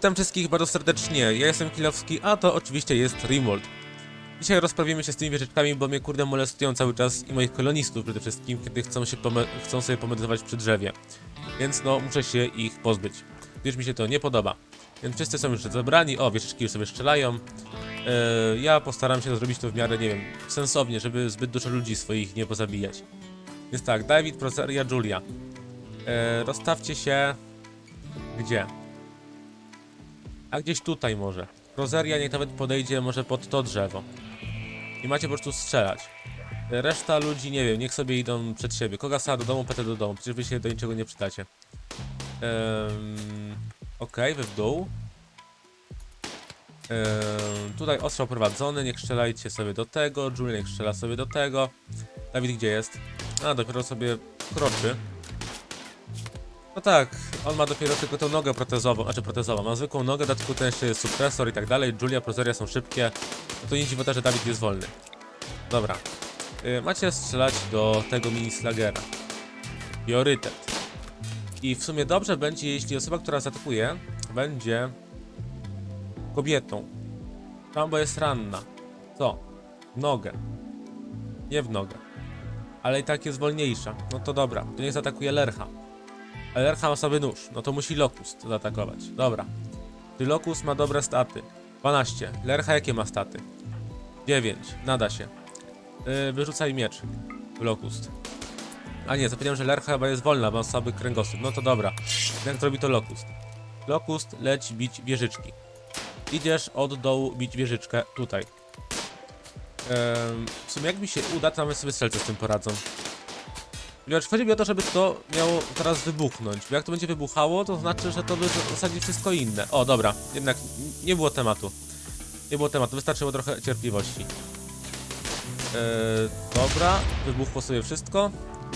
Witam wszystkich bardzo serdecznie, ja jestem Kilowski, a to oczywiście jest Remold. Dzisiaj rozprawimy się z tymi wieżyczkami, bo mnie kurde molestują cały czas i moich kolonistów przede wszystkim, kiedy chcą, się chcą sobie pomedytować przy drzewie. Więc no, muszę się ich pozbyć. Gdyż mi się to nie podoba. Więc wszyscy są już zebrani, o, wieżyczki już sobie strzelają. Eee, ja postaram się zrobić to w miarę, nie wiem, sensownie, żeby zbyt dużo ludzi swoich nie pozabijać. Więc tak, Dawid, Proseria, Julia. Eee, rozstawcie się... Gdzie? A gdzieś tutaj może. Rozeria niech nawet podejdzie może pod to drzewo. I macie po prostu strzelać. Reszta ludzi, nie wiem, niech sobie idą przed siebie. Kogasa do domu, Petę do domu. Przecież wy się do niczego nie przydacie. Um, Okej, wy w dół. Em, tutaj ostrzał prowadzony, niech strzelajcie sobie do tego. Julian niech strzela sobie do tego. Dawid gdzie jest? A, dopiero sobie kroczy. No tak, on ma dopiero tylko tą nogę protezową, znaczy protezową, ma zwykłą nogę, dodatku ten jeszcze jest supresor i tak dalej, Julia, Prozeria są szybkie, no to nie dziwo też, że Dawid jest wolny. Dobra, y, macie strzelać do tego mini slagera. Priorytet. I w sumie dobrze będzie, jeśli osoba, która zaatakuje, będzie kobietą. Rambo jest ranna. Co? W nogę. Nie w nogę. Ale i tak jest wolniejsza. No to dobra, to niech zaatakuje Lercha. Lercha ma sobie nóż, no to musi Locust zaatakować. Dobra. Czy Locust ma dobre staty? 12. Lercha jakie ma staty? 9. Nada się. Yy, wyrzucaj miecz. Locust. A nie, zapomniałem, że Lercha chyba jest wolna, bo ma słaby kręgosłup. No to dobra. Jak zrobi to Locust? Locust leć bić wieżyczki. Idziesz od dołu bić wieżyczkę tutaj. Em, w sumie jak mi się uda, to mamy sobie strzelce z tym poradzą. Ponieważ chodzi mi o to, żeby to miało teraz wybuchnąć. Bo jak to będzie wybuchało, to znaczy, że to by w zasadzie wszystko inne. O, dobra, jednak nie było tematu. Nie było tematu, wystarczyło trochę cierpliwości. Eee, dobra, wybuchło sobie wszystko.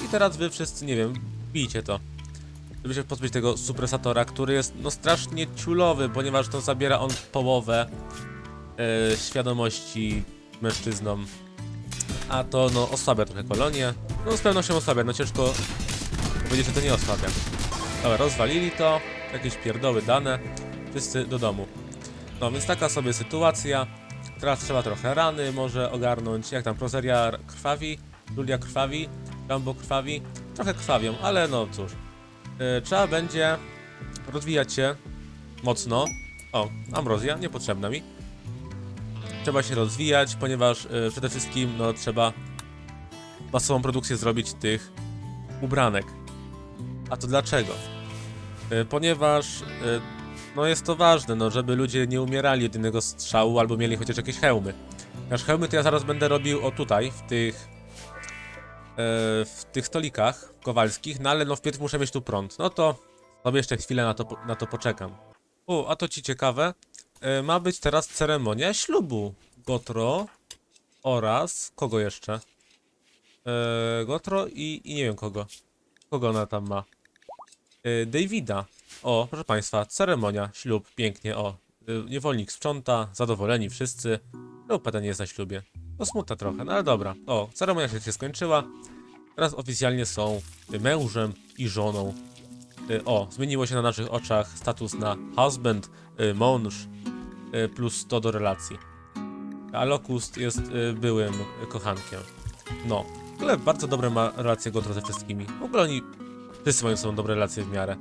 I teraz wy wszyscy, nie wiem, bijcie to. Żeby się pozbyć tego supresatora, który jest no strasznie ciulowy, ponieważ to zabiera on połowę e, świadomości mężczyznom. A to no osłabia trochę kolonię. No z pewnością osłabia, no ciężko powiedzieć, że to nie osłabia. Dobra, rozwalili to, jakieś pierdoły dane, wszyscy do domu. No więc taka sobie sytuacja. Teraz trzeba trochę rany może ogarnąć. Jak tam Prozeria krwawi, Julia krwawi, Rambo krwawi. Trochę krwawią, ale no cóż. Yy, trzeba będzie rozwijać się mocno. O, ambrozja, niepotrzebna mi. Trzeba się rozwijać, ponieważ yy, przede wszystkim no, trzeba masową produkcję zrobić tych ubranek. A to dlaczego? Y, Ponieważ y, no jest to ważne, no, żeby ludzie nie umierali od strzału albo mieli chociaż jakieś hełmy. Nasz hełmy to ja zaraz będę robił o tutaj, w tych y, w tych stolikach kowalskich, no ale no wpierw muszę mieć tu prąd. No to sobie jeszcze chwilę na to, na to poczekam. O, a to ci ciekawe. Y, Ma być teraz ceremonia ślubu Gotro oraz kogo jeszcze? Eee, Gotro i, i nie wiem kogo. Kogo ona tam ma? Eee, Davida. O, proszę państwa, ceremonia, ślub, pięknie, o. Niewolnik sprząta, zadowoleni wszyscy. No, Peta nie jest na ślubie. No smutna trochę, no ale dobra. O, ceremonia się, się skończyła. Teraz oficjalnie są mężem i żoną. O, zmieniło się na naszych oczach status na husband, mąż, plus 100 do relacji. A Locust jest eee, byłym kochankiem. No, w ogóle bardzo dobre ma relacje Gotro ze wszystkimi. W ogóle oni wszyscy mają są dobre relacje w miarę.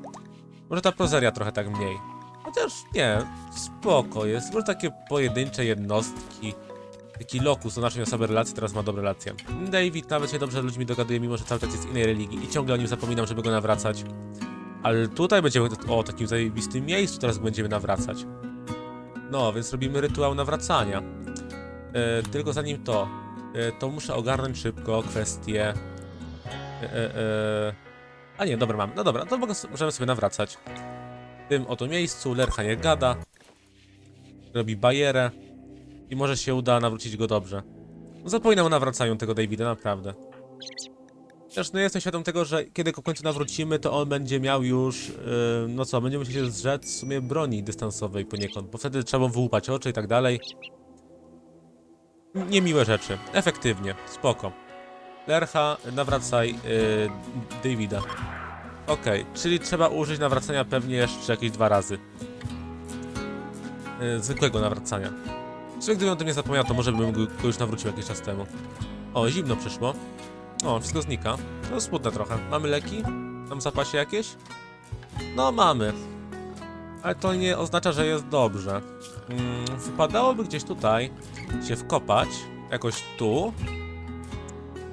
Może ta prozeria trochę tak mniej. Chociaż nie, spoko jest. Może takie pojedyncze jednostki. Taki Locus, to znaczy słabe relacje, teraz ma dobre relacje. David nawet się dobrze z ludźmi dogaduje, mimo że cały czas jest innej religii i ciągle o nim zapominam, żeby go nawracać. Ale tutaj będziemy, o takim zajebistym miejscu teraz będziemy nawracać. No, więc robimy rytuał nawracania. E, tylko zanim to, e, to muszę ogarnąć szybko kwestię. E, e. A nie, dobra, mam. No dobra, to możemy sobie nawracać. W tym oto miejscu Lercha nie gada. Robi bajerę. I może się uda nawrócić go dobrze. Zapominam o nawracaniu tego Davida, naprawdę. Też no jestem świadom tego, że kiedy go w końcu nawrócimy, to on będzie miał już, yy, no co, będzie musiał się zrzec w sumie broni dystansowej poniekąd, bo wtedy trzeba wyłupać oczy i tak dalej. Niemiłe rzeczy. Efektywnie. Spoko. Lercha, nawracaj yy, Davida. Okej, czyli trzeba użyć nawracania pewnie jeszcze jakieś dwa razy. y, zwykłego nawracania. Sumie gdybym o tym nie zapomniał, to może bym go już nawrócił jakiś czas temu. O, zimno przyszło. O, wszystko znika. To smutne trochę. Mamy leki? Mam w zapasie jakieś? No, mamy. Ale to nie oznacza, że jest dobrze. Mm, wypadałoby gdzieś tutaj się wkopać, jakoś tu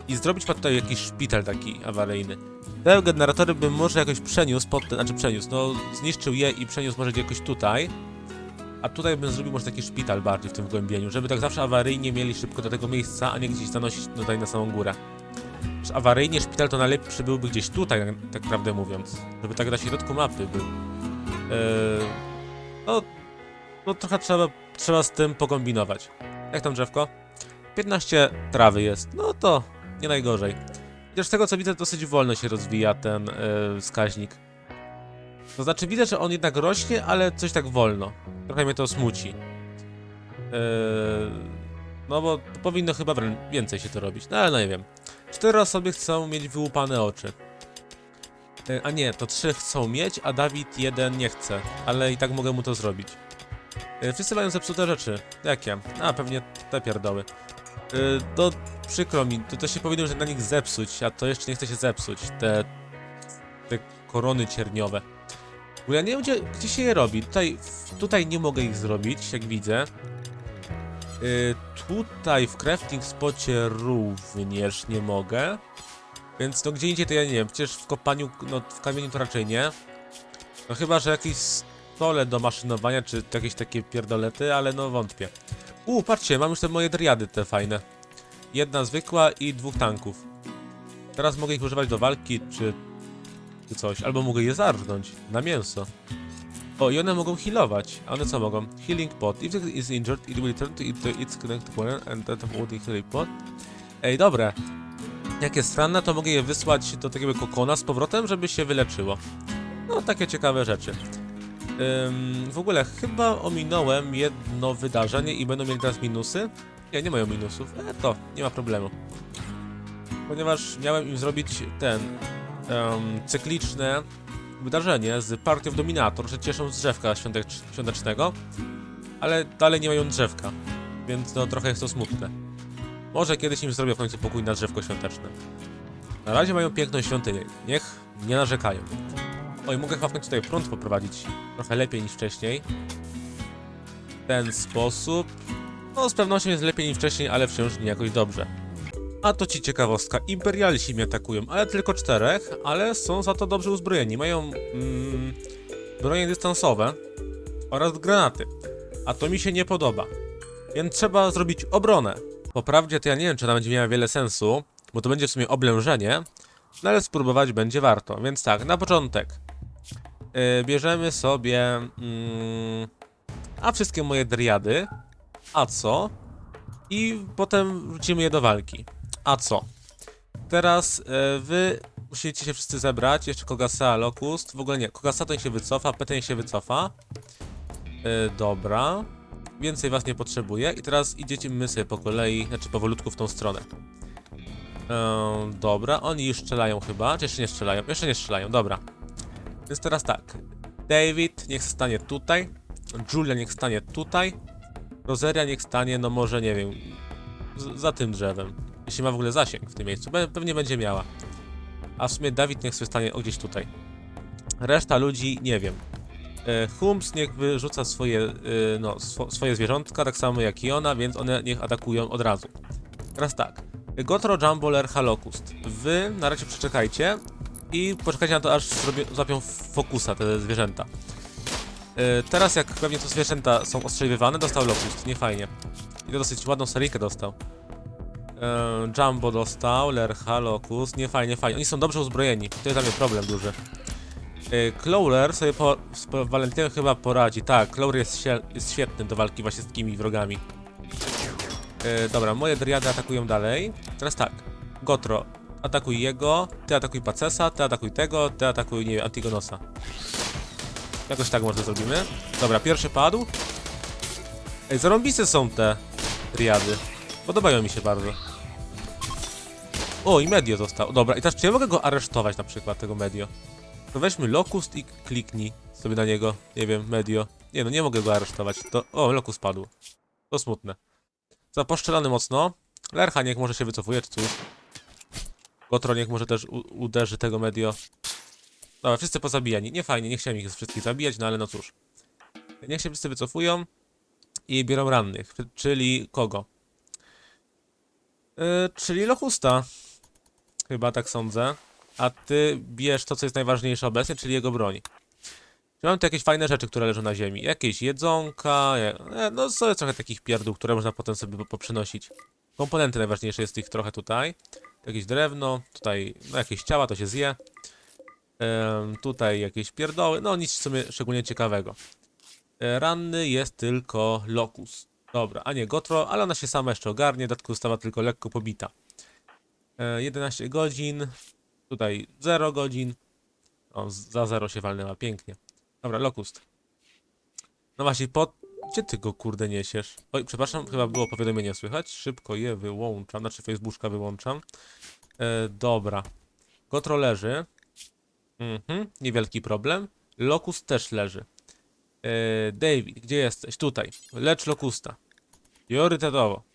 i zrobić pod tutaj jakiś szpital taki awaryjny. Te generatory bym może jakoś przeniósł pod ten, znaczy przeniósł, no zniszczył je i przeniósł może jakoś tutaj. A tutaj bym zrobił może taki szpital bardziej w tym wgłębieniu, żeby tak zawsze awaryjnie mieli szybko do tego miejsca, a nie gdzieś zanosić tutaj na samą górę. Awaryjnie szpital to najlepszy byłby gdzieś tutaj, tak- tak prawdę mówiąc. Żeby tak na środku mapy był. Eee, no, no trochę trzeba, trzeba z tym pokombinować. Jak tam drzewko? 15 trawy jest, no to nie najgorzej. Chociaż z tego co widzę, dosyć wolno się rozwija ten e, wskaźnik. To znaczy widzę, że on jednak rośnie, ale coś tak wolno. Trochę mnie to smuci. E, no bo powinno chyba więcej się to robić, no ale no nie wiem. Cztery osoby chcą mieć wyłupane oczy. E, a nie, to trzy chcą mieć, a Dawid jeden nie chce, ale i tak mogę mu to zrobić. E, wszyscy mają zepsute rzeczy. Jakie? A, pewnie te pierdoły. E, to przykro mi, to, to się powinno że na nich zepsuć, a to jeszcze nie chce się zepsuć. Te, te korony cierniowe. Bo ja nie wiem, gdzie, gdzie się je robi. Tutaj, tutaj nie mogę ich zrobić, jak widzę. Y, tutaj w crafting spocie również nie mogę. Więc no gdzie indziej to ja nie wiem. Przecież w kopaniu, no w kamieniu to raczej nie. No chyba, że jakieś stole do maszynowania, czy jakieś takie pierdolety, ale no wątpię. U, patrzcie, mam już te moje driady te fajne. Jedna zwykła i dwóch tanków. Teraz mogę ich używać do walki, czy, czy coś. Albo mogę je zarżnąć na mięso. O, i one mogą healować. A one co mogą? Healing pot. If it is injured, it will return to, it, to its connected one and that of wounding healing pot. Ej, dobre. Jak jest ranna, to mogę je wysłać do takiego kokona z powrotem, żeby się wyleczyło. No, takie ciekawe rzeczy. Ym, w ogóle chyba ominąłem jedno wydarzenie i będą mieli teraz minusy. Nie, nie mają minusów. E, to, nie ma problemu. Ponieważ miałem im zrobić ten em, cykliczne wydarzenie z partią w Dominator, że cieszą z drzewka świątecz świątecznego, ale dalej nie mają drzewka, więc no trochę jest to smutne. Może kiedyś im zrobię w końcu pokój na drzewko świąteczne. Na razie mają piękną świątynię, niech nie narzekają. Oj, mogę chyba w końcu tutaj prąd poprowadzić trochę lepiej niż wcześniej. W ten sposób. No, z pewnością jest lepiej niż wcześniej, ale wciąż nie jakoś dobrze. A to ci ciekawostka, imperialisi mnie atakują, ale tylko czterech, ale są za to dobrze uzbrojeni. Mają mm, bronie dystansowe oraz granaty. A to mi się nie podoba. Więc trzeba zrobić obronę. Po prawdzie to ja nie wiem, czy ona będzie miała wiele sensu, bo to będzie w sumie oblężenie, no ale spróbować będzie warto. Więc tak, na początek yy, bierzemy sobie mm, a wszystkie moje driady, a co? I potem wrócimy je do walki. A co? Teraz e, wy musicie się wszyscy zebrać. Jeszcze Kogasa, Locust. W ogóle nie. Kogasa to niech się wycofa, Peten się wycofa. E, dobra. Więcej was nie potrzebuję. I teraz idziecie my sobie po kolei, znaczy powolutku w tą stronę. E, dobra, oni już strzelają chyba. Czy jeszcze nie strzelają? Jeszcze nie strzelają, dobra. Więc teraz tak. David niech stanie tutaj. Julia niech stanie tutaj. Rozeria niech stanie, no może nie wiem, za tym drzewem. Jeśli ma w ogóle zasięg w tym miejscu. Pe pewnie będzie miała. A w sumie Dawid niech sobie stanie gdzieś tutaj. Reszta ludzi nie wiem. E, Hums niech wyrzuca swoje, e, no, swo swoje zwierzątka, tak samo jak i ona, więc one niech atakują od razu. Teraz tak. Gotro, Jumbo, Lercha, Locust. Wy na razie przeczekajcie i poczekajcie na to, aż zrobię, złapią fokusa te zwierzęta. E, teraz jak pewnie to zwierzęta są ostrzeliwywane, dostał Locust, nie fajnie. I to dosyć ładną seryjkę dostał. E, Jumbo dostał, Lercha, Locust, nie fajnie, fajnie. Oni są dobrze uzbrojeni, to jest dla mnie problem duży. E, Clowler sobie po, z Valentinem chyba poradzi. Tak, Clowler jest, jest świetny do walki właśnie z takimi wrogami. E, dobra, moje driady atakują dalej. Teraz tak, Gotro, atakuj jego, ty atakuj Pacesa, ty atakuj tego, ty atakuj, nie wiem, Antigonosa. Jakoś tak może zrobimy. Dobra, pierwszy padł. Ej, zarąbiste są te triady. Podobają mi się bardzo. O, i Medio został. Dobra, i teraz czy ja mogę go aresztować na przykład, tego Medio? To weźmy Locust i kliknij sobie na niego. Nie wiem, Medio. Nie no, nie mogę go aresztować. To... O, loku spadł. To smutne. Za poszczelony mocno. Lercha niech może się wycofuje, czy cóż. Gotro niech może też uderzy tego medio. Dobra, wszyscy pozabijani. Nie fajnie, nie chciałem ich wszystkich zabijać, no ale no cóż. Niech się wszyscy wycofują i biorą rannych. Czyli kogo? Yy, czyli Lochusta. Chyba tak sądzę. A ty bierz to, co jest najważniejsze obecnie, czyli jego broń. Czy mam tu jakieś fajne rzeczy, które leżą na ziemi? Jakieś jedzonka, je- e, no są trochę takich pierdół, które można potem sobie po- poprzynosić. Komponenty najważniejsze jest ich trochę tutaj. Jakieś drewno, tutaj no jakieś ciała, to się zje. Em, tutaj jakieś pierdoły, no nic w sumie szczególnie ciekawego. E, ranny jest tylko Locus. Dobra, a nie Gotro, ale ona się sama jeszcze ogarnie, w dodatku została tylko lekko pobita. E, 11 godzin, tutaj 0 godzin. O, za 0 się walnęła, pięknie. Dobra, Locust. No właśnie, po... Gdzie ty go kurde niesiesz? Oj, przepraszam, chyba było powiadomienie słychać. Szybko je wyłączam, znaczy Facebooka wyłączam. E, dobra. Gotro leży. Mhm, niewielki problem. Locust też leży. E, David, gdzie jesteś? Tutaj. Lecz Locusta. Priorytetowo.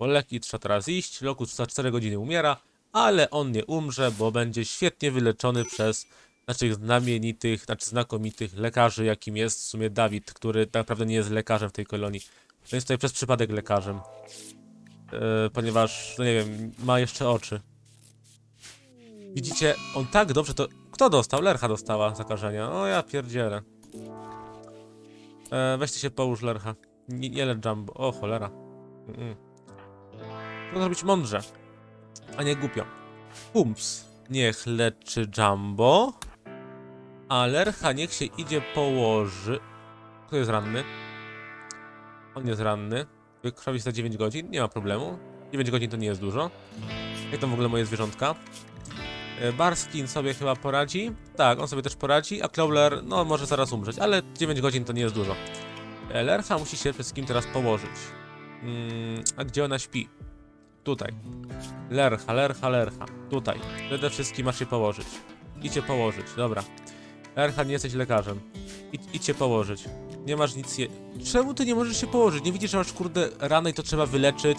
Bo leki trzeba teraz iść. Locust za 4 godziny umiera, ale on nie umrze, bo będzie świetnie wyleczony przez naszych znamienitych, znaczy znakomitych lekarzy, jakim jest w sumie Dawid, który tak naprawdę nie jest lekarzem w tej kolonii. To jest tutaj przez przypadek lekarzem. E, ponieważ, no nie wiem, ma jeszcze oczy. Widzicie, on tak dobrze to... Kto dostał? Lercha dostała zakażenia. O ja pierdzielę. E, weźcie się połóż, Lercha. Nie, nie Jumbo. O, cholera. Mm -mm. To zrobić mądrze, a nie głupio. Pumps niech leczy Jumbo, a Lercha niech się idzie położy. Kto jest ranny? On jest ranny. Wykrwawić za 9 godzin, nie ma problemu. 9 godzin to nie jest dużo. Jak tam w ogóle moje zwierzątka? E, Barskin sobie chyba poradzi. Tak, on sobie też poradzi, a Clowler, no może zaraz umrzeć, ale 9 godzin to nie jest dużo. E, Lercha musi się wszystkim teraz położyć. Mm, a gdzie ona śpi? Tutaj. Lercha, lercha, lercha. Tutaj. Przede wszystkim masz się położyć. Idźcie położyć, dobra. Lercha, nie jesteś lekarzem. Idźcie położyć. Nie masz nic je... Czemu ty nie możesz się położyć? Nie widzisz, że masz kurde ranę i to trzeba wyleczyć?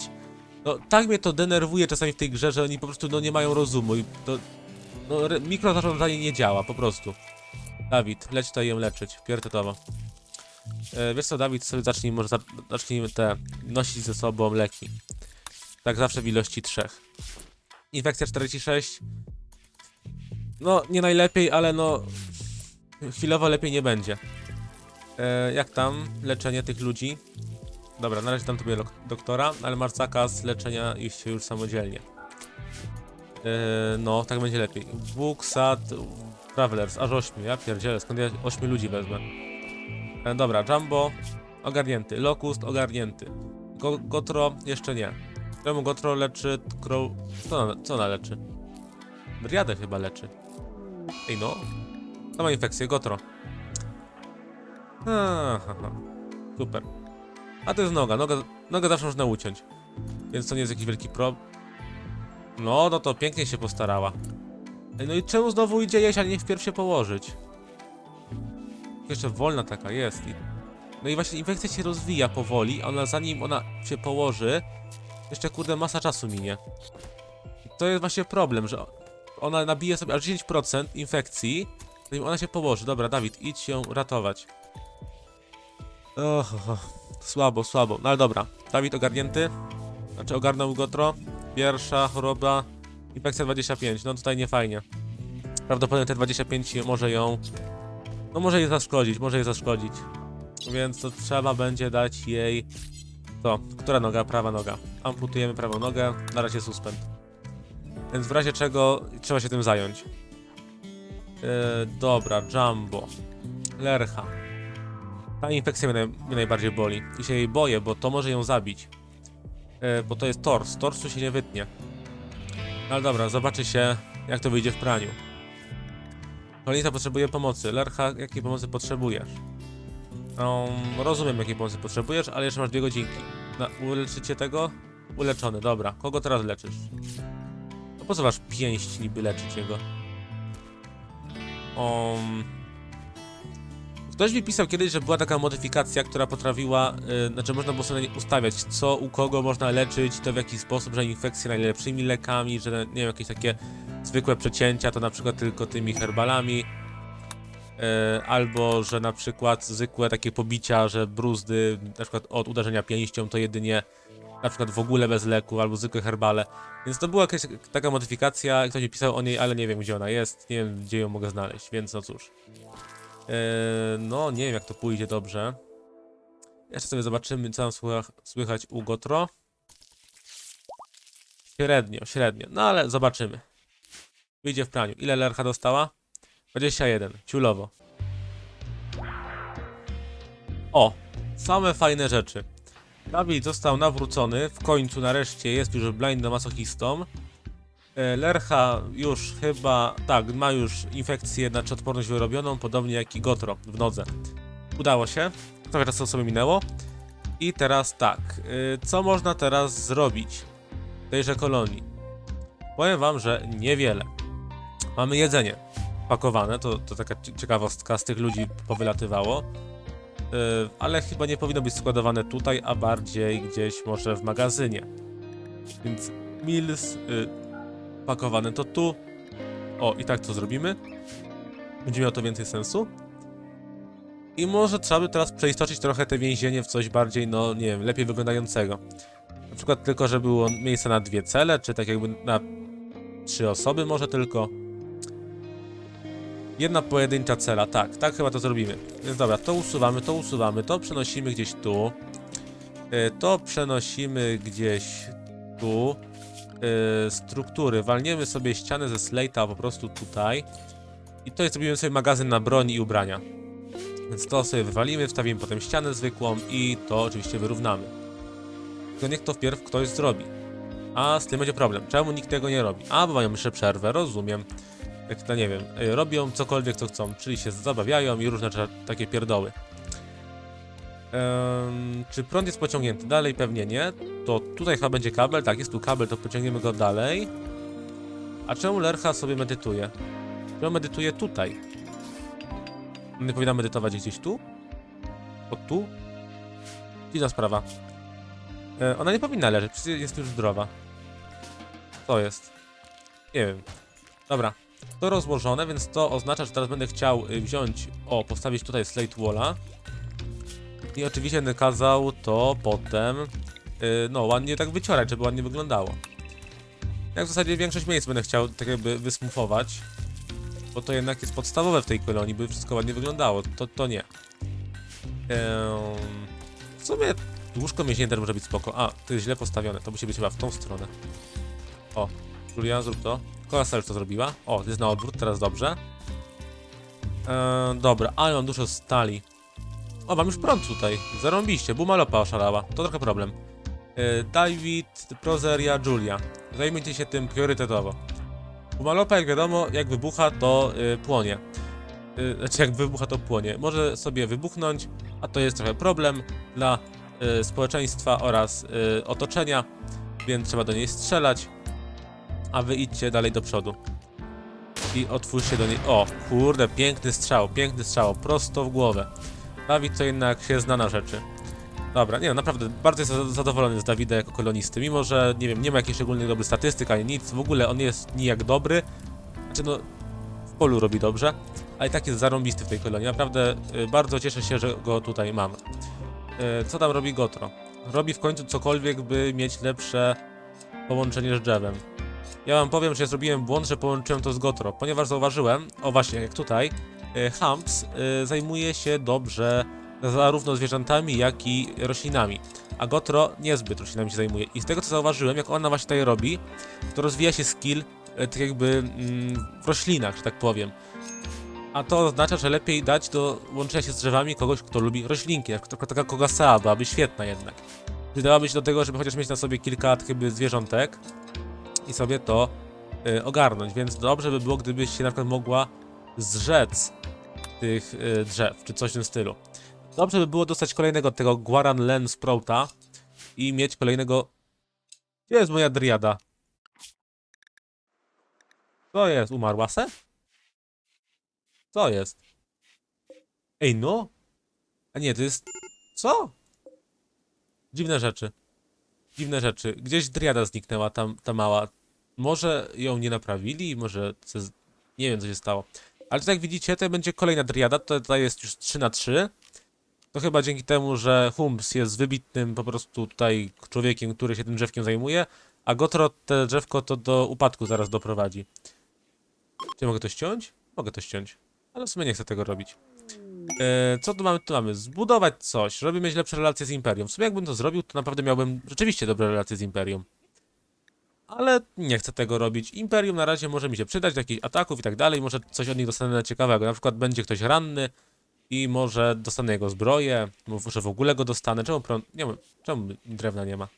No, tak mnie to denerwuje czasami w tej grze, że oni po prostu no nie mają rozumu i to... No, mikrozarządzanie nie działa, po prostu. Dawid, leć tutaj ją leczyć, priorytetowo. E, wiesz co, Dawid, sobie zacznij, może za, te, nosić ze sobą leki. Tak zawsze w ilości trzech. Infekcja 46. No, nie najlepiej, ale no... Chwilowo lepiej nie będzie. E, jak tam leczenie tych ludzi? Dobra, na razie tam tobie doktora, ale masz zakaz leczenia iść już samodzielnie. E, no, tak będzie lepiej. Bóg, sad, travelers, aż 8. Ja pierdzielę, skąd ja 8 ludzi wezmę? E, dobra, Jumbo, ogarnięty. Locust, ogarnięty. Go, Gotro, jeszcze nie. Czemu Gotro leczy Crow... Co ona, co ona leczy? Driadę chyba leczy. Ej no. To ma infekcję, Gotro. Aha, super. A to jest noga, noga, noga zawsze można uciąć. Więc to nie jest jakiś wielki pro... No, no to pięknie się postarała. Ej, no i czemu znowu idzie jeść, a nie wpierw się położyć? Jeszcze wolna taka jest. No i właśnie infekcja się rozwija powoli, a ona zanim ona się położy, jeszcze kurde masa czasu minie. To jest właśnie problem, że ona nabije sobie aż 10% infekcji, zanim ona się położy. Dobra, Dawid, idź ją ratować. Och, och. słabo, słabo. No ale dobra, Dawid ogarnięty. Znaczy ogarnął Gotro. Pierwsza choroba, infekcja 25. No tutaj nie fajnie. Prawdopodobnie te 25 może ją... No może jej zaszkodzić, może jej zaszkodzić. Więc to trzeba będzie dać jej... To, która noga? Prawa noga. Amputujemy prawą nogę, na razie suspend. Więc w razie czego trzeba się tym zająć. Yy, dobra, Jumbo. Lercha. Ta infekcja mnie, mnie najbardziej boli. I się jej boję, bo to może ją zabić. Yy, bo to jest tors. Torsu się nie wytnie. No ale dobra, zobaczy się, jak to wyjdzie w praniu. Kolonista potrzebuje pomocy. Lercha, jakiej pomocy potrzebujesz? Um, rozumiem, jakiej pomocy potrzebujesz, ale jeszcze masz dwie godzinki. Na, uleczycie tego? Uleczony, dobra. Kogo teraz leczysz? No po co masz pięść niby leczyć jego? Um, kto Ktoś mi pisał kiedyś, że była taka modyfikacja, która potrafiła, yy, znaczy można było sobie ustawiać, co u kogo można leczyć, to w jaki sposób, że infekcje najlepszymi lekami, że nie wiem, jakieś takie zwykłe przecięcia, to na przykład tylko tymi herbalami, albo że na przykład zwykłe takie pobicia, że bruzdy, na przykład od uderzenia pięścią, to jedynie na przykład w ogóle bez leku, albo zwykłe herbale. Więc to była jakaś taka modyfikacja, ktoś mi pisał o niej, ale nie wiem gdzie ona jest, nie wiem gdzie ją mogę znaleźć, więc no cóż. Eee, no, nie wiem jak to pójdzie dobrze. Jeszcze sobie zobaczymy, co tam słychać, słychać u Gotro. Średnio, średnio. No ale zobaczymy. Wyjdzie w praniu. Ile Lercha dostała? 21. Ciulowo. O! Same fajne rzeczy. Dawid został nawrócony. W końcu, nareszcie, jest już blind masochistą. E, Lercha już chyba, tak, ma już infekcję, znaczy odporność wyrobioną, podobnie jak i Gotro w nodze. Udało się, trochę czasu sobie minęło. I teraz tak, y, co można teraz zrobić w tejże kolonii? Powiem wam, że niewiele. Mamy jedzenie pakowane, to, to taka cie- ciekawostka z tych ludzi powylatywało. Y, ale chyba nie powinno być składowane tutaj, a bardziej gdzieś może w magazynie. Więc Mills y, pakowane to tu. O, i tak to zrobimy. Będzie miało to więcej sensu. I może trzeba by teraz przeistoczyć trochę te więzienie w coś bardziej, no nie wiem, lepiej wyglądającego. Na przykład tylko, żeby było miejsce na dwie cele, czy tak jakby na trzy osoby może tylko. Jedna pojedyncza cela, tak, tak chyba to zrobimy. Więc dobra, to usuwamy, to usuwamy, to przenosimy gdzieś tu. Y, To przenosimy gdzieś tu. Y, Struktury, walniemy sobie ścianę ze slate'a po prostu tutaj. I tutaj zrobimy sobie magazyn na broń i ubrania. Więc to sobie wywalimy, wstawimy potem ścianę zwykłą i to oczywiście wyrównamy. Tylko niech to wpierw ktoś zrobi. A z tym będzie problem. Czemu nikt tego nie robi? A, bo mają jeszcze przerwę, rozumiem. Jak to nie wiem, y, robią cokolwiek co chcą, czyli się zabawiają i różne takie pierdoły. Czy prąd jest pociągnięty? Dalej pewnie nie. To tutaj chyba będzie kabel. Tak, jest tu kabel, to pociągniemy go dalej. A czemu Lercha sobie medytuje? Czemu medytuje tutaj? Nie powinna medytować gdzieś tu? O tu? Dziwna sprawa. E, ona nie powinna leżeć, jest już zdrowa. Co jest? Nie wiem. Dobra. To rozłożone, więc to oznacza, że teraz będę chciał y, wziąć, o, postawić tutaj slate walla. I oczywiście będę kazał to potem, y, no, ładnie tak wyciorać, żeby ładnie wyglądało. Jak w zasadzie większość miejsc będę chciał tak jakby wysmufować. Bo to jednak jest podstawowe w tej kolonii, by wszystko ładnie wyglądało. To, to nie. Ehm, w sumie łóżko mięśnięte też może być spoko. A, to jest źle postawione. To musi być chyba w tą stronę. O, Julia, zrób to. Kola Self to zrobiła. O, jest na odwrót, teraz dobrze. Ehm, dobra, ale mam dużo stali. O, mam już prąd tutaj. Zarąbiście, Bumalopa oszalała. To trochę problem. E, David, Prozeria, Julia. Zajmijcie się tym priorytetowo. Bumalopa, jak wiadomo, jak wybucha, to y, płonie. Y, znaczy, jak wybucha, to płonie. Może sobie wybuchnąć, a to jest trochę problem dla y, społeczeństwa oraz y, otoczenia, więc trzeba do niej strzelać, a wy idźcie dalej do przodu. I otwórzcie do niej. O, kurde, piękny strzał, piękny strzał, prosto w głowę. Dawid to jednak się zna na rzeczy. Dobra, nie, naprawdę bardzo jestem zadowolony z Dawida jako kolonisty, mimo że, nie wiem, nie ma jakichś szczególnych dobrych statystyk ani nic, w ogóle on nie jest nijak dobry, znaczy no, w polu robi dobrze, ale i tak jest zarąbisty w tej kolonii, naprawdę y, bardzo cieszę się, że go tutaj mam. Y, co tam robi Gotro? Robi w końcu cokolwiek, by mieć lepsze połączenie z drzewem. Ja wam powiem, że zrobiłem błąd, że połączyłem to z Gotro, ponieważ zauważyłem, o właśnie, jak tutaj, y, Humps y, zajmuje się dobrze zarówno zwierzętami, jak i roślinami. A Gotro niezbyt roślinami się zajmuje. I z tego co zauważyłem, jak ona właśnie tutaj robi, to rozwija się skill e, tak jakby mm, w roślinach, że tak powiem. A to oznacza, że lepiej dać do łączenia się z drzewami kogoś, kto lubi roślinki, jak taka, Kogasea byłaby świetna jednak. Przydałaby się do tego, żeby chociaż mieć na sobie kilka tak jakby zwierzątek i sobie to y, ogarnąć, więc dobrze by było, gdybyś się na przykład mogła zrzec tych y, drzew, czy coś w tym stylu. Dobrze by było dostać kolejnego tego Guaran Len Sprouta i mieć kolejnego... Gdzie jest moja driada? Co jest? Umarła se? Co jest? Ej, no! A nie, to jest... Co? Dziwne rzeczy. Dziwne rzeczy. Gdzieś driada zniknęła, tam, ta mała. Może ją nie naprawili, może... Nie wiem, co się stało. Ale tak jak widzicie, to będzie kolejna driada, tutaj jest już 3 na 3 To chyba dzięki temu, że Humps jest wybitnym po prostu tutaj człowiekiem, który się tym drzewkiem zajmuje, a Gotrod te drzewko to do upadku zaraz doprowadzi. Czy mogę to ściąć? Mogę to ściąć. Ale w sumie nie chcę tego robić. E, co tu mamy? Tu mamy zbudować coś, mieć lepsze relacje z Imperium. W sumie jakbym to zrobił, to naprawdę miałbym rzeczywiście dobre relacje z Imperium. Ale nie chcę tego robić. Imperium na razie może mi się przydać do jakichś ataków i tak dalej. Może coś od nich dostanę ciekawego. Na przykład będzie ktoś ranny i może dostanę jego zbroję. Może w ogóle go dostanę. Czemu, prąd... nie, ma- czemu drewna nie ma?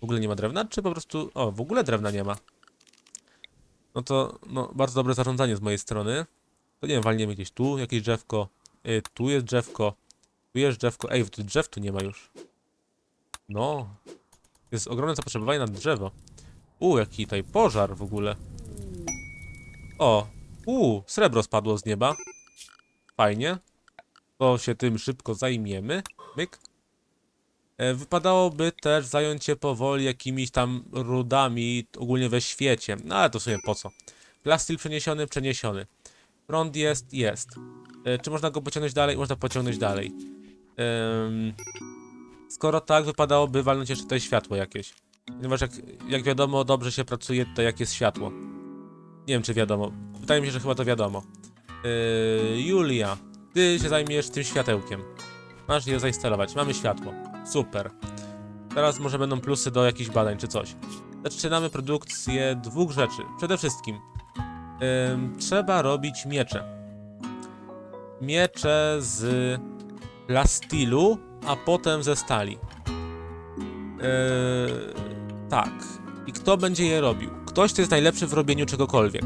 W ogóle nie ma drewna? Czy po prostu... O, w ogóle drewna nie ma. No to no, bardzo dobre zarządzanie z mojej strony. To nie wiem, walniemy gdzieś tu jakieś drzewko. Y, tu jest drzewko. Tu jest drzewko. Ej, drzew tu nie ma już. No. Jest ogromne zapotrzebowanie na drzewo. U, jaki tutaj pożar w ogóle. O. U, srebro spadło z nieba. Fajnie. To się tym szybko zajmiemy. Myk. E, Wypadałoby też zająć się powoli jakimiś tam rudami ogólnie we świecie. No ale to w sumie po co? Plastil przeniesiony, przeniesiony. Prąd jest, jest. E, Czy można go pociągnąć dalej? Można pociągnąć dalej. Skoro tak, wypadałoby walnąć jeszcze tutaj światło jakieś. Ponieważ jak, jak wiadomo, dobrze się pracuje tutaj, jak jest światło. Nie wiem, czy wiadomo. Wydaje mi się, że chyba to wiadomo. Yy, Julia, ty się zajmiesz tym światełkiem. Masz je zainstalować. Mamy światło. Super. Teraz może będą plusy do jakichś badań czy coś. Zaczynamy produkcję dwóch rzeczy. Przede wszystkim ym, trzeba robić miecze. Miecze z plastilu, a potem ze stali. Yy, tak. I kto będzie je robił? Ktoś, kto jest najlepszy w robieniu czegokolwiek.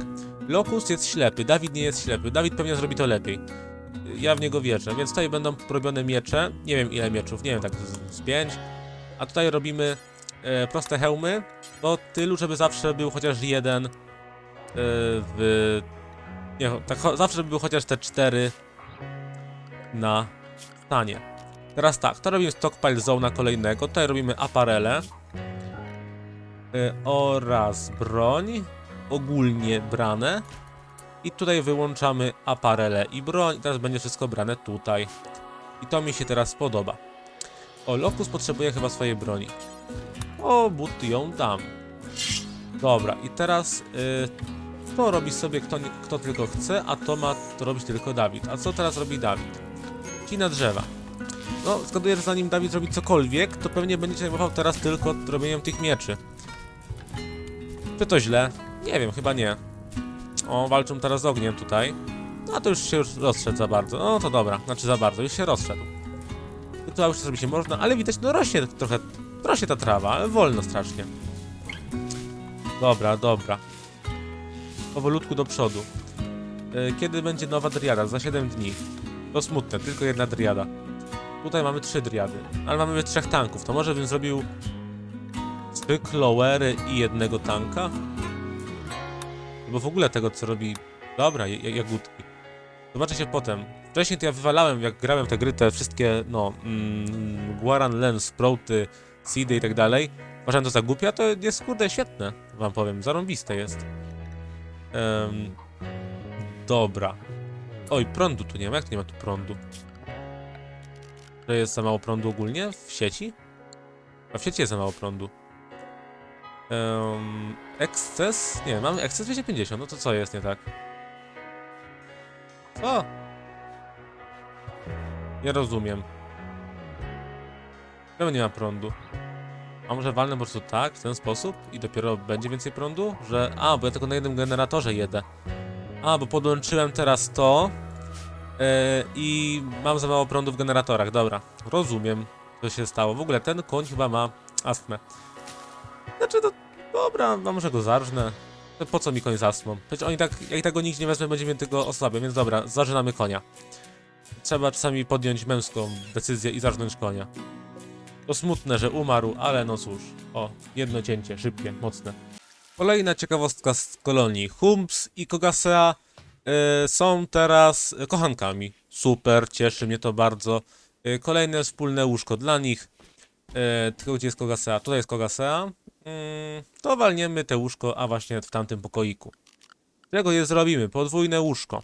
Lokus jest ślepy, Dawid nie jest ślepy. Dawid pewnie zrobi to lepiej. Ja w niego wierzę, więc tutaj będą robione miecze. Nie wiem ile mieczów, nie wiem, tak z, z pięć. A tutaj robimy e, proste hełmy. Do tylu, żeby zawsze był chociaż jeden e, w... Nie, tak zawsze żeby był chociaż te cztery na stanie. Teraz tak, to robimy stockpile zona kolejnego. Tutaj robimy aparele. Y, oraz broń. Ogólnie brane. I tutaj wyłączamy aparele i broń. I teraz będzie wszystko brane tutaj. I to mi się teraz podoba. O, Locus potrzebuje chyba swojej broni. O, buty ją dam. Dobra, i teraz y, to robi sobie kto, kto tylko chce, a to ma to robić tylko Dawid. A co teraz robi Dawid? Cina drzewa. No, zgaduję, że zanim Dawid zrobi cokolwiek, to pewnie będzie się zajmował teraz tylko robieniem tych mieczy. Czy to źle? Nie wiem, chyba nie. O, walczą teraz z ogniem tutaj. No to już się już rozszedł za bardzo. No to dobra, znaczy za bardzo, już się rozszedł. I tu już zrobić się można, ale widać, no rośnie trochę, rośnie ta trawa, ale wolno strasznie. Dobra, dobra. Powolutku do przodu. E, Kiedy będzie nowa driada? Za 7 dni. To smutne, tylko jedna driada. Tutaj mamy trzy driady, ale mamy trzech tanków. To może bym zrobił trzy klowery i jednego tanka? Bo w ogóle tego, co robi... Dobra, jagódki. Zobaczę się potem. Wcześniej to ja wywalałem, jak grałem w te gry, te wszystkie, no... Mm, Guaran, Lens, Sprouty, Seedy i tak dalej. Uważałem to za głupie, a to jest, kurde, świetne, wam powiem. Zarąbiste jest. Em, dobra. Oj, prądu tu nie ma. Jak tu nie ma tu prądu? Że jest za mało prądu ogólnie w sieci? A w sieci jest za mało prądu. Um, eksces? Nie, mamy eksces 250, no to co jest nie tak? Co? Nie rozumiem. Czemu nie ma prądu? A może walnę po prostu tak, w ten sposób i dopiero będzie więcej prądu? Że... A, bo ja tylko na jednym generatorze jedę. A, bo podłączyłem teraz to yy, i mam za mało prądu w generatorach. Dobra, rozumiem, co się stało. W ogóle ten koń chyba ma astmę. Znaczy, to dobra, no może go zarżnę. To po co mi koń z astmą? Przecież oni tak, jak tak go nikt nie wezmę, będzie mnie tego osłabiał, więc dobra, zażynamy konia. Trzeba czasami podjąć męską decyzję i zarżnąć konia. To smutne, że umarł, ale no cóż. O, jedno cięcie, szybkie, mocne. Kolejna ciekawostka z kolonii. Humps i Kogasea e, są teraz kochankami. Super, cieszy mnie to bardzo. E, kolejne wspólne łóżko dla nich. E, tylko gdzie jest Kogasea? Tutaj jest Kogasea. Mm, to walniemy te łóżko, a właśnie w tamtym pokoiku. Czego je zrobimy? Podwójne łóżko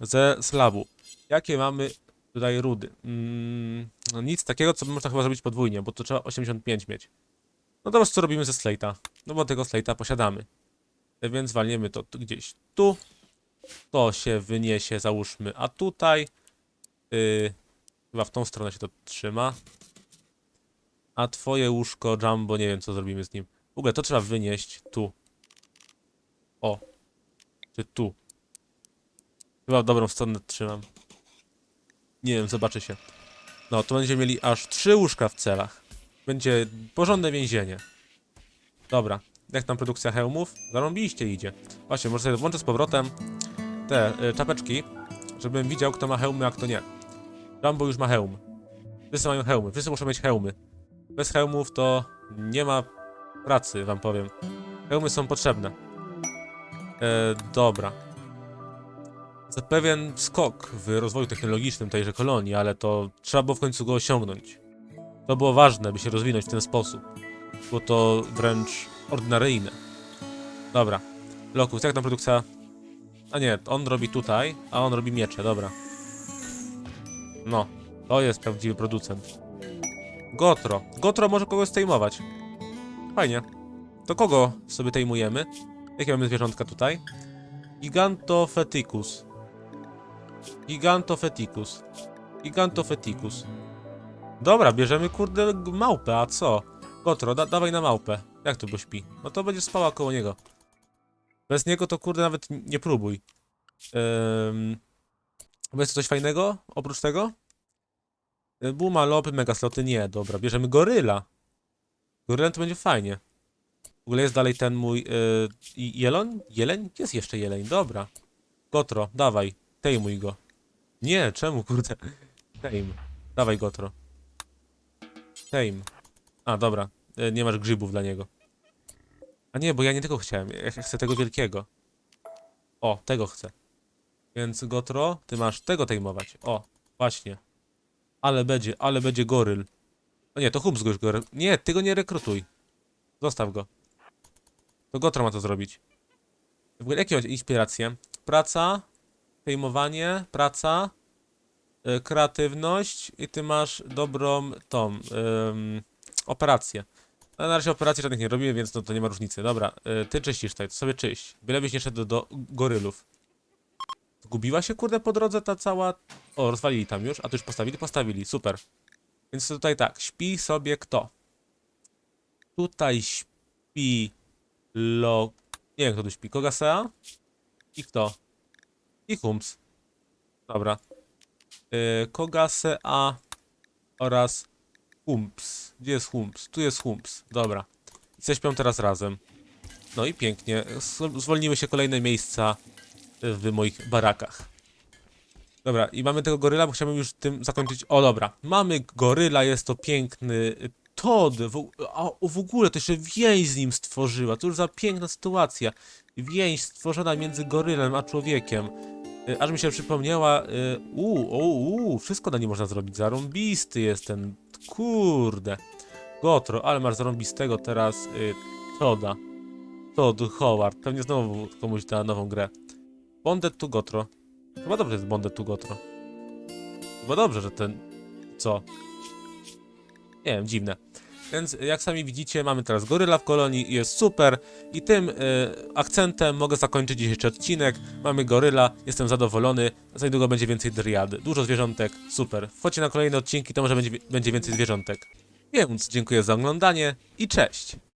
ze slabu. Jakie mamy tutaj rudy? Mm, no nic takiego, co można chyba zrobić podwójnie, bo to trzeba 85 mieć. No to prostu robimy ze slate'a. No bo tego slate'a posiadamy. E, Więc walniemy to gdzieś tu. To się wyniesie, załóżmy, a tutaj. Yy, chyba w tą stronę się to trzyma. A twoje łóżko Jumbo, nie wiem co zrobimy z nim. W ogóle to trzeba wynieść tu. O. Czy tu. Chyba w dobrą stronę trzymam. Nie wiem, zobaczy się. No, to będziemy mieli aż trzy łóżka w celach. Będzie porządne więzienie. Dobra. Jak tam produkcja hełmów? Zarąbiście idzie. Właśnie, może sobie włączę z powrotem te y, czapeczki, żebym widział, kto ma hełmy, a kto nie. Jumbo już ma hełm. Wszyscy mają hełmy. Wszyscy muszą mieć hełmy. Bez hełmów to nie ma pracy, wam powiem. Hełmy są potrzebne. E, dobra. Za pewien skok w rozwoju technologicznym tejże kolonii, ale to trzeba było w końcu go osiągnąć. To było ważne, by się rozwinąć w ten sposób. Było to wręcz ordynaryjne. Dobra. Lokus, jak tam produkcja? A nie, on robi tutaj, a on robi miecze, dobra. No, to jest prawdziwy producent. Gotro. Gotro może kogoś stejmować. Fajnie. To kogo sobie tejmujemy? Jakie mamy zwierzątka tutaj? Gigantofeticus. Gigantofeticus. Gigantofeticus. Dobra, bierzemy kurde małpę, a co? Gotro, da dawaj na małpę. Jak tu go śpi? No to będziesz spała koło niego. Bez niego to kurde nawet nie próbuj. Um, jest coś fajnego oprócz tego? Buma, lopy, megasloty, nie, dobra, bierzemy goryla. Gorylem to będzie fajnie. W ogóle jest dalej ten mój yy, jelon? Jeleń? Jest jeszcze jeleń, dobra. Gotro, dawaj, tejmuj go. Nie, czemu, kurde? Tejm. Dawaj, Gotro. Tejm. A, dobra, y, nie masz grzybów dla niego. A nie, bo ja nie tego chciałem, ja chcę tego wielkiego. O, tego chcę. Więc Gotro, ty masz tego tejmować. O, właśnie. Ale będzie, ale będzie goryl. O nie, to Hubs go Nie, ty go nie rekrutuj. Zostaw go. To Gotro ma to zrobić. W ogóle jakie inspiracje? Praca, fejmowanie, praca, y, kreatywność i ty masz dobrą tą ym, operację. Na razie operacji żadnych nie robimy, więc no to nie ma różnicy. Dobra, y, ty czyścisz tutaj, to sobie czyść. Bylebyś nie szedł do, do gorylów. Zgubiła się kurde po drodze ta cała... O, rozwalili tam już, a tu już postawili? Postawili, super. Więc tutaj tak, śpi sobie kto? Tutaj śpi Lo... Nie wiem kto tu śpi, Kogasea? I kto? I Hums. Dobra. Yy, Kogasea oraz Humps. Gdzie jest Humps? Tu jest Humps. Dobra. I se śpią teraz razem. No i pięknie. Zwolniły się kolejne miejsca w moich barakach. Dobra, i mamy tego goryla, bo chciałbym już tym zakończyć. O, dobra. Mamy goryla, jest to piękny Todd. W, a, w ogóle to jeszcze więź z nim stworzyła. To już za piękna sytuacja. Więź stworzona między gorylem a człowiekiem. Y, Aż mi się przypomniała. y, Uuu, o, uu, wszystko na nim można zrobić. Zarąbisty jest ten. Kurde. Gotro, ale masz zarąbistego teraz y, Toda. Todd Howard. Pewnie znowu komuś da nową grę. Bonded to Gotro. Chyba dobrze jest Bonded to Gotro. Chyba dobrze, że ten... Co? Nie wiem, dziwne. Więc jak sami widzicie, mamy teraz goryla w kolonii i jest super. I tym y, akcentem mogę zakończyć dzisiejszy odcinek. Mamy goryla, jestem zadowolony. Za niedługo będzie więcej driad. Dużo zwierzątek, super. Wchodźcie na kolejne odcinki, to może będzie, będzie więcej zwierzątek. Więc dziękuję za oglądanie i cześć!